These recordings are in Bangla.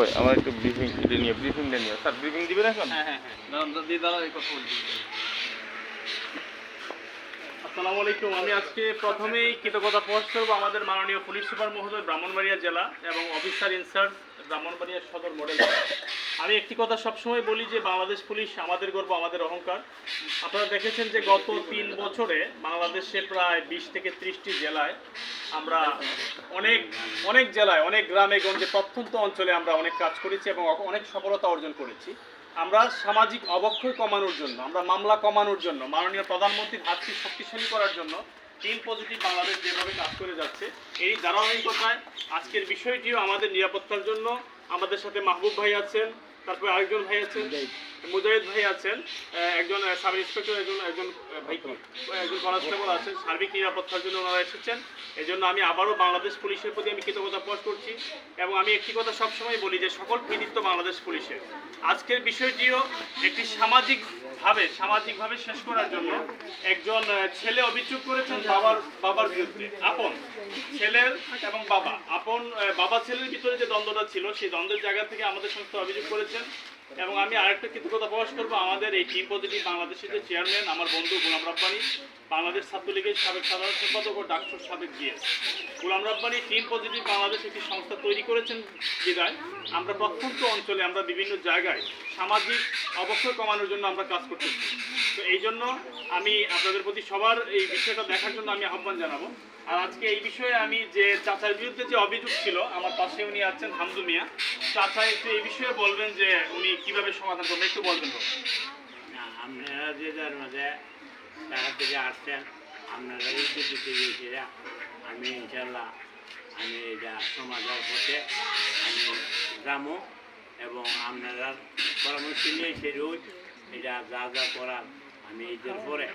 ভাই আমার একটু ব্রিফিং এটা নিয়ে ব্রিফিংটা নিয়ে। স্যার ব্রিফিং দিবেন এখন? হ্যাঁ হ্যাঁ হ্যাঁ। দিয়ে দাঁড়ান, এই কথা বলছি। আসসালামু আলাইকুম। আমি আজকে প্রথমেই কৃতজ্ঞতা প্রকাশ করব আমাদের মাননীয় পুলিশ সুপার মহোদয় ব্রাহ্মণবাড়িয়া জেলা এবং অফিসার ইনচার্জ ব্রাহ্মণবাড়িয়া সদর মডেল আমি একটি কথা সবসময় বলি যে বাংলাদেশ পুলিশ আমাদের গর্ব আমাদের অহংকার। আপনারা দেখেছেন যে গত তিন বছরে বাংলাদেশে প্রায় বিশ থেকে ত্রিশটি জেলায় আমরা অনেক অনেক জেলায়, অনেক গ্রামে গঞ্জে প্রত্যন্ত অঞ্চলে আমরা অনেক কাজ করেছি এবং অনেক সফলতা অর্জন করেছি। আমরা সামাজিক অবক্ষয় কমানোর জন্য, আমরা মামলা কমানোর জন্য, মাননীয় প্রধানমন্ত্রীর হাতকে শক্তিশালী করার জন্য টিম পজিটিভ বাংলাদেশ যেভাবে কাজ করে যাচ্ছে, এই ধারাবাহিকতায় আজকের বিষয়টিও আমাদের নিরাপত্তার জন্য আমাদের সাথে মাহবুব ভাই আছেন তারপরে আরেকজন ভাই আছেন, মুজাহিদ ভাই আছেন একজন সাব ইন্সপেক্টর একজন একজন ভাই একজন কনস্টেবল আছেন, সার্বিক নিরাপত্তার জন্য ওনারা এসেছেন। এই জন্য আমি আবারও বাংলাদেশ পুলিশের প্রতি আমি কৃতজ্ঞতা প্রকাশ করছি এবং আমি একটি কথা সবসময় বলি যে সকল কৃতিত্ব বাংলাদেশ পুলিশের। আজকের বিষয়টিও একটি সামাজিকভাবে সামাজিকভাবে শেষ করার জন্য একজন ছেলে অভিযোগ করেছেন বাবার বাবার বিরুদ্ধে। আপন ছেলের এবং বাবা। আপন বাবা ছেলের ভিতরে যে দ্বন্দ্বটা ছিল, সেই দ্বন্দ্বের জায়গা থেকে আমাদের সংস্থা অভিযোগ করেছেন। এবং আমি আরেকটা কৃতজ্ঞতা প্রকাশ করব। আমাদের এই টিম পজিটিভ বাংলাদেশের যে চেয়ারম্যান, আমার বন্ধু গোলাম রাব্বানি, বাংলাদেশ ছাত্রলীগের সাবেক সাধারণ সম্পাদক ও ডাক্তার সাবেক GS Golam Rabbani, team positive Bangladesh একটি সংস্থা তৈরি করেছেন বিদায়। আমরা প্রত্যন্ত অঞ্চলে, আমরা বিভিন্ন জায়গায় সামাজিক অবক্ষয় কমানোর জন্য আমরা কাজ করতেছি। তো এই জন্য আমি আপনাদের প্রতি সবার এই বিষয়টা দেখার জন্য আমি আহ্বান জানাব। আর আজকে এই বিষয়ে আমি যে চাচার বিরুদ্ধে যে অভিযোগ ছিল, আমার পাশে উনি আছেন হামদু মিয়া। চাচা একটু এই বিষয়ে বলবেন যে উনি কীভাবে সমাধান করবেন একটু বলবেন। না, আপনারা যে যার মাঝে তারা থেকে আসছেন, আপনারা এই দিতে গিয়েছিলেন আমি ইনশাল্লাহ, আমি এটা সমাজের পথে আমি গ্রামও এবং আপনারা পরামর্শ নিয়ে সে রোজ এটা যা যা করার আমি ঈদের পরে।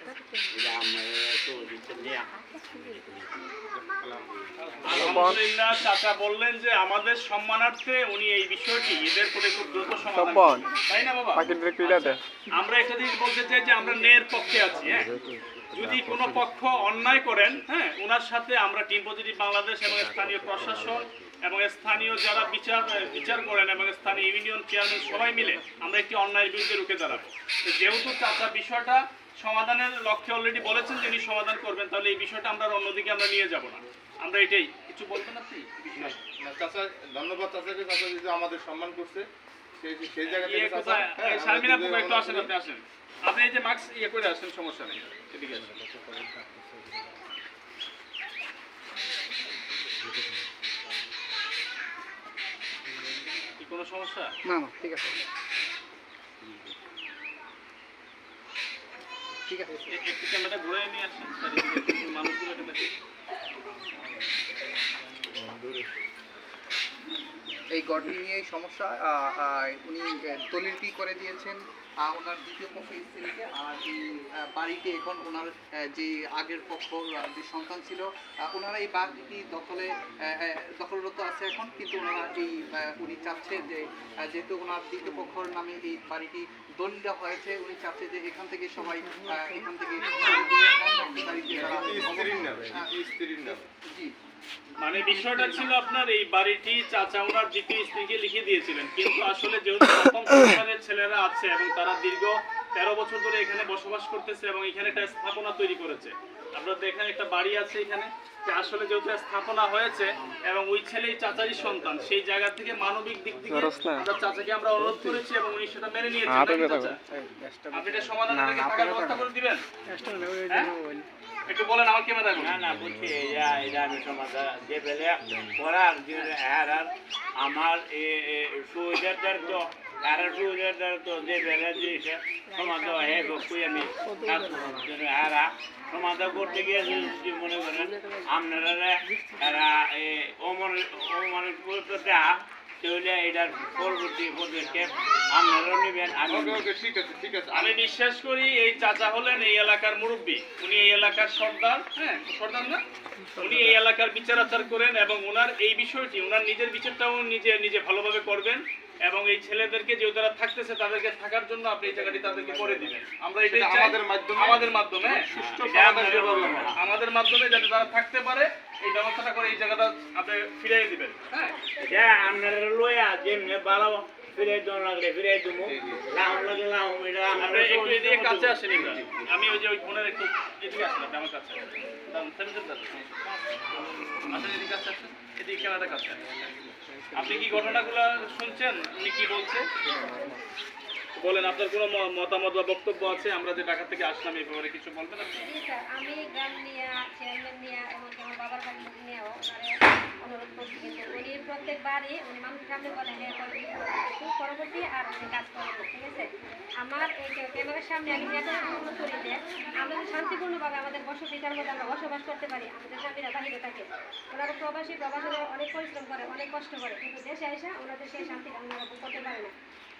আলহামদুলিল্লাহ চাচা বললেন যে আমাদের সম্মানার্থে উনি এই বিষয়টি ঈদের পরে খুব দ্রুত সমাধান। তাই না বাবা? আমরা একটা জিনিস বলতে চাই যে আমরা ন্যায়ের পক্ষে আছি হ্যাঁ? যদি কোনো পক্ষ অন্যায় করেন হ্যাঁ ওনার সাথে আমরা টিম পজিটিভ বাংলাদেশ এবং স্থানীয় প্রশাসন এবং স্থানীয় যারা বিচার বিচার করেন এবং স্থানীয় ইউনিয়ন চেয়ারম্যান সবাই মিলে আমরা একটি অন্যায়ের বিরুদ্ধে রুখে দাঁড়াবো। যেহেতু চাচা বিষয়টা সমাধানের লক্ষ্যে অলরেডি বলেছেন যে সমাধান করবেন তাহলে এই বিষয়টা আমরা অন্যদিকে আমরা নিয়ে যাব না। আমরা এটাই কিছু বলবেন আপনি? চাচা ধন্যবাদ চাচাকে। চাচা যদি আমাদের সম্মান করছে সেই জায়গা ইয়ে থেকে হ্যাঁ, আমরা শারমিন আপু যদি একটু আসেন আপনি আসেন। আপনি এই যে মাস্ক ইয়ে করে আসেন সমস্যা নেই। এদিকে আসেন কি কোনো সমস্যা? না না ঠিক আছে। ঠিক আছে। একটু ক্যামেরাটা ঘুরে নিয়ে আসেন মানুষগুলো এই গড়টি নিয়ে সমস্যা উনি দলিল দলিলটি করে দিয়েছেন? ওনার দ্বিতীয় পক্ষ স্ত্রীকে আর এই বাড়িটি এখন ওনার যে আগের পক্ষ যে সন্তান ছিল ওনারা এই বাড়িটি দখলে দখলরত আছে এখন কিন্তু ওনারা এই উনি চাচ্ছে যে যেহেতু ওনার দ্বিতীয় পক্ষর নামে এই বাড়িটি দলিলটা হয়েছে উনি চাচ্ছে যে এখান থেকে সবাই এখান থেকে স্ত্রীর জি। মানে বিষয়টা ছিল আপনার এই বাড়িটি চাচা ওনার দ্বিতীয় স্ত্রীকে লিখে দিয়েছিলেন। কিন্তু আসলে যেহেতু প্রথম সন্তানের ছেলেরা আছে এবং তারা দীর্ঘ তেরো বছর ধরে এখানে বসবাস করতেছে এবং এখানে একটা স্থাপনা তৈরি করেছে। আপনার দেখেন একটা বাড়ি আছে এখানে। যে আসলে যেহেতু স্থাপনা হয়েছে এবং ওই ছেলেই চাচারই সন্তান সেই জায়গা থেকে মানবিক দিক থেকে আমরা চাচাকে আমরা অনুরোধ করেছি এবং উনি সেটা মেনে নিয়েছেন। আপনি এটা সমাধানের আগে থাকার ব্যবস্থা করে দিবেন? একটু বলেন, আমার ক্যামেরা না না, বুঝছি আমি সমাধান যে পেলে করার যে আর আর আমার তো, আর সুবিধার তো যে বেলা যে সমাধান হে বকুই আমি আর সমাধান করতে গিয়ে যদি মনে করেন, আপনারা এরা অমর অমর করতে তাহলে এটার পরবর্তী পদক্ষেপ আপনারাও নেবেন আমি ওকে ওকে ঠিক আছে ঠিক আছে। আমি বিশ্বাস করি এই চাচা হলেন এই এলাকার মুরব্বী। উনি এই এলাকার সর্দার হ্যাঁ সর্দার না? উনি এই এলাকার বিচার আচার করেন এবং ওনার এই বিষয়টি ওনার নিজের বিচারটাও নিজে নিজে ভালোভাবে করবেন। এবং এই ছেলেদেরকে যে তারা থাকতেছে তাদেরকে থাকার জন্য আপনি এই জায়গাটি তাদেরকে করে দিবেন। আমরা এটাই আমাদের মাধ্যমে- আমাদের মাধ্যমে। আমাদের মাধ্যমে যাতে তারা থাকতে পারে এই ব্যবস্থাটা করে এই জায়গাটা আপনি ফিরিয়ে দিবেন। হ্যাঁ? এটা আপনারা লইয়া যেমনি ভালো ফিরে দন লাগলে ফিরে দেবো এটা আপনি একটু এদিকে কাছে আসেন আমি ওই যে ওই ফোনের একটু এদিকে আসেন আমার কাছে আসেন। এদিকে কাছে আসেন এদিকে কাছে আসেন। আপনি কি ঘটনাগুলো শুনছেন? উনি কি বলছে? বলেন, আপনার কোনো মতামত বা বক্তব্য আছে? আমরা যে ঢাকা থেকে আসলাম, এই ব্যাপারে কিছু বলবেন? আপনি জি স্যার আমি গ্রাম নিয়ে চেয়ারম্যান নিয়ে এমনকি আমার বাবার বাড়ি নিয়েও ওনারে অনুরোধ করছি কিন্তু উনি প্রত্যেকবারই উনি মানুষের সামনে বলে। হ্যাঁ কিন্তু পরবর্তী আর উনি কাজ করব ঠিক আছে? আমার এই ক্যামেরার সামনে আমি এতগুলো করি যে আমরা শান্তিপূর্ণভাবে আমাদের বসতিটার মধ্যে আমরা বসবাস করতে পারি, আমাদের স্বামীরা বাহিরে থাকে। ওনারা প্রবাসী, প্রবাসীরা অনেক পরিশ্রম করে, অনেক কষ্ট করে, কিন্তু দেশে এসে ওনাদের সেই শান্তিটা আমরা করতে পারে না।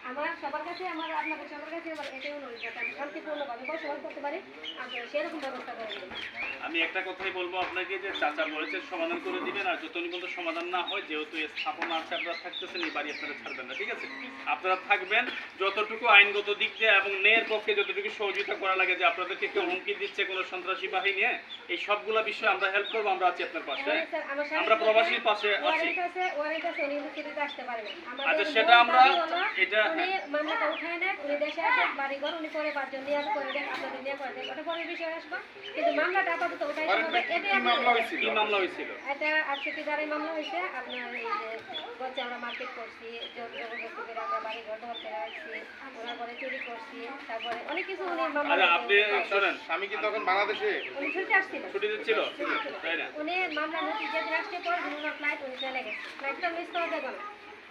আমার সবার কাছে আমার আপনাদের সবার কাছে আমার এটাই অনুরোধ যাতে আমি শান্তিপূর্ণভাবে বসবাস করতে পারি আপনারা সেরকম ব্যবস্থা করে আমি একটা কথাই বলব আপনাকে যে চাচা বলেছে সমাধান করে দিবেন আর যতদিন পর্যন্ত সমাধান না হয় যেহেতু এই স্থাপনা আছে আপনারা থাকতেছেন এই বাড়ি আপনারা ছাড়বেন না ঠিক আছে? আপনারা থাকবেন যতটুকু আইনগত দিক দিয়ে এবং ন্যায়ের পক্ষে যতটুকু সহযোগিতা করা লাগে যে আপনাদেরকে কেউ হুমকি দিচ্ছে কোনো সন্ত্রাসী বাহিনী এই সবগুলা বিষয়ে আমরা হেল্প করব আমরা আছি আপনার পাশে। আমার প্রবাসীর পাশে আছি। আচ্ছা, সেটা আমরা এটা- উনি মামলাটা উঠায় নেন উনি দেশে আসে বাড়ি ঘর উনি পরে পাঁচজন নিয়ে করে দেন আপনাদের নিয়ে করে দেন ওটা পরের বিষয়ে আসব। কিন্তু মামলাটা আপাতত উঠাই হবে। এটাই কি মামলা হয়েছিল? কি মামলা হয়েছিল? এটা মামলা হয়েছে? আপনার এই যে বলছে আমরা মার্কেট করছি জোর জবরদস্তি করে আমরা বাড়ি ঘর দখল করে রাখছি ওনার পরে চুরি করছি তারপরে অনেক কিছু উনি মামলা আপনি। শোনেন স্বামী কি তখন বাংলাদেশে? উনি ছুটিতে আসছিল। ছুটিতে ছিল তাই না? উনি মামলা নোটিশ যেদিন আসছে পর বিভিন্ন ফ্লাইট উনি চলে গেছে। ফ্লাইটটা মিস করা যাবে না।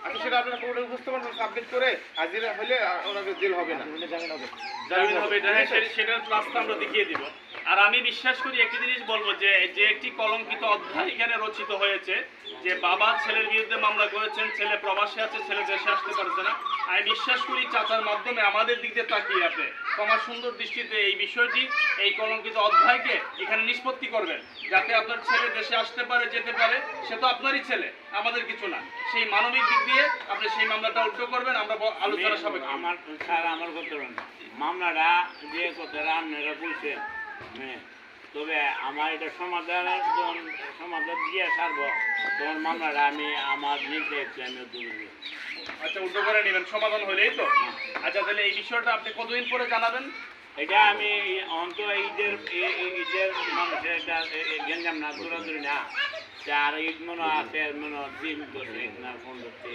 আচ্ছা সেটা আপনারা কোর্টে উপস্থাপন সাবমিট করে হাজির হলে ওনাকে জেল হবে না। জামিন হবে। এটা হ্যাঁ, সেটার প্লাসটা আমরা দেখিয়ে দিব। আর আমি বিশ্বাস করি একটি জিনিস বলব যে যে একটি কলঙ্কিত অধ্যায় এখানে রচিত হয়েছে যে বাবা ছেলের বিরুদ্ধে মামলা করেছেন ছেলে প্রবাসে আছে ছেলে দেশে আসতে পারছে না। আমি বিশ্বাস করি চাচার মাধ্যমে আমাদের দিক দিয়ে তাকিয়ে আপনি তোমার সুন্দর দৃষ্টিতে এই বিষয়টি এই কলঙ্কিত অধ্যায়কে এখানে নিষ্পত্তি করবেন। যাতে আপনার ছেলে দেশে আসতে পারে যেতে পারে সে তো আপনারই ছেলে আমাদের কিছু না। সেই মানবিক দিক দিয়ে আপনি সেই মামলাটা উল্টো করবেন আমরা আলোচনা সবাই আমার স্যার আমার কথা। মামলাটা যে কথাটা আপনারা বলছেন হ্যাঁ তবে আমার এটা সমাধানের যখন সমাধান দিয়ে সারব তখন মামলাটা আমি আমার নির্দেশ আমি তুলে দেব আচ্ছা উল্টো করে নেবেন। সমাধান হলেই তো। আচ্ছা তাহলে এই বিষয়টা আপনি কতদিন পরে জানাবেন? এটা আমি অন্ত ঈদের ঈদের মানুষের এটা গেঞ্জাম না দৌড়াদৌড়ি না। চার ঈদ মনে আছে মনে হয় দিন করছে না ফোন করতে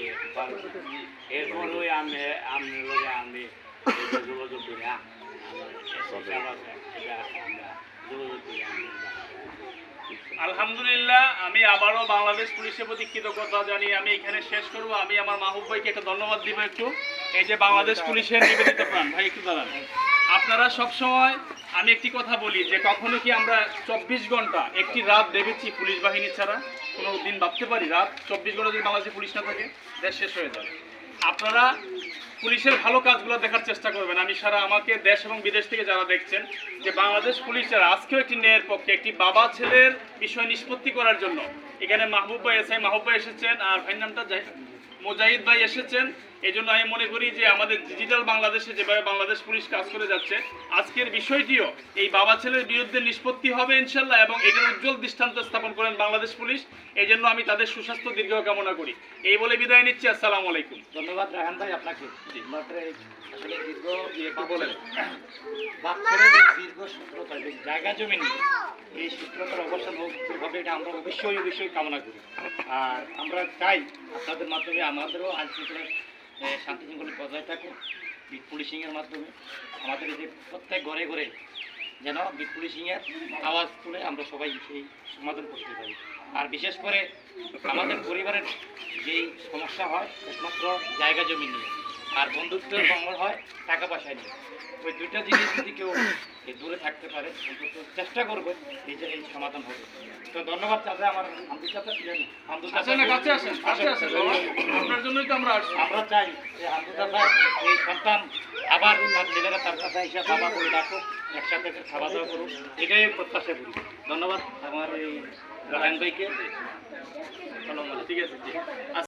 এরপর ওই আমি আমি আমি যোগাযোগ করি হ্যাঁ। এটা আমরা যোগাযোগ করি আমরা। আলহামদুলিল্লাহ, আমি আবারও বাংলাদেশ পুলিশের প্রতি কৃতজ্ঞতা জানিয়ে আমি এখানে শেষ করব। আমি আমার মাহবুব ভাইকে একটা ধন্যবাদ দিব একটু। এই যে বাংলাদেশ পুলিশের নিবেদিত প্রাণ। ভাই, একটু দাঁড়ান। আপনারা সবসময় আমি একটি কথা বলি যে, কখনো কি আমরা চব্বিশ ঘণ্টা একটি রাত দেখেছি পুলিশ বাহিনী ছাড়া? কোনো দিন ভাবতে পারি? রাত চব্বিশ ঘণ্টা যদি বাংলাদেশে পুলিশ না থাকে, দেশ শেষ হয়ে যাবে। আপনারা পুলিশের ভালো কাজগুলো দেখার চেষ্টা করবেন। আমি সারা আমাকে দেশ এবং বিদেশ থেকে যারা দেখছেন যে বাংলাদেশ পুলিশের আজকেও একটি ন্যায়ের পক্ষে একটি বাবা ছেলের বিষয় নিষ্পত্তি করার জন্য। এখানে মাহবুব ভাই এসে মাহবুব ভাই এসেছেন আর ভাইয়ের নামটা মুজাহিদ ভাই এসেছেন এই জন্য আমি মনে করি যে আমাদের ডিজিটাল বাংলাদেশে যেভাবে বাংলাদেশ পুলিশ কাজ করে যাচ্ছে আজকের বিষয়টিও এই বাবা ছেলের বিরুদ্ধে নিষ্পত্তি হবে ইনশাল্লাহ এবং এটার উজ্জ্বল দৃষ্টান্ত স্থাপন করেন বাংলাদেশ পুলিশ এই জন্য আমি তাদের সুস্বাস্থ্য দীর্ঘ কামনা করি। এই বলে বিদায় নিচ্ছি আসসালামু আলাইকুম। ধন্যবাদ রাহান ভাই আপনাকে। দীর্ঘ বলেন বাপ দীর্ঘ সূত্রতা জায়গা জমি নিয়ে এই সূত্রতার অবসান হোক হবে এটা আমরা অবশ্যই অবশ্যই কামনা করি। আর আমরা চাই আপনাদের মাধ্যমে আমাদেরও আইন শৃঙ্খলা শান্তি শৃঙ্খলা বজায় থাকুক বিট পুলিশিংয়ের মাধ্যমে। আমাদের যে প্রত্যেক ঘরে ঘরে যেন বিট পুলিশিংয়ের আওয়াজ তুলে আমরা সবাই সেই সমাধান করতে পারি। আর বিশেষ করে আমাদের পরিবারের যেই সমস্যা হয় একমাত্র জায়গা জমি নিয়ে। আর বন্ধুত্বের ভঙ্গর হয় টাকা পয়সা নিয়ে। ওই দুইটা জিনিস যদি কেউ দূরে থাকতে পারে অন্তত চেষ্টা করবে এই যে এই সমাধান হবে। তো ধন্যবাদ চাচা আমার হামদু চাচা ছিলেন হামদু আসেন কাছে আসেন কাছে আসেন আপনার জন্যই তো আমরা আমরা চাই যে হামদু চাচা এই সন্তান আবার তার ছেলেরা তার কাছে এসে বাবা করে ডাকুক একসাথে খাওয়া দাওয়া করুক। এটাই প্রত্যাশা করি। ধন্যবাদ আমার এই রায়ন ভাইকে। ঠিক আছে।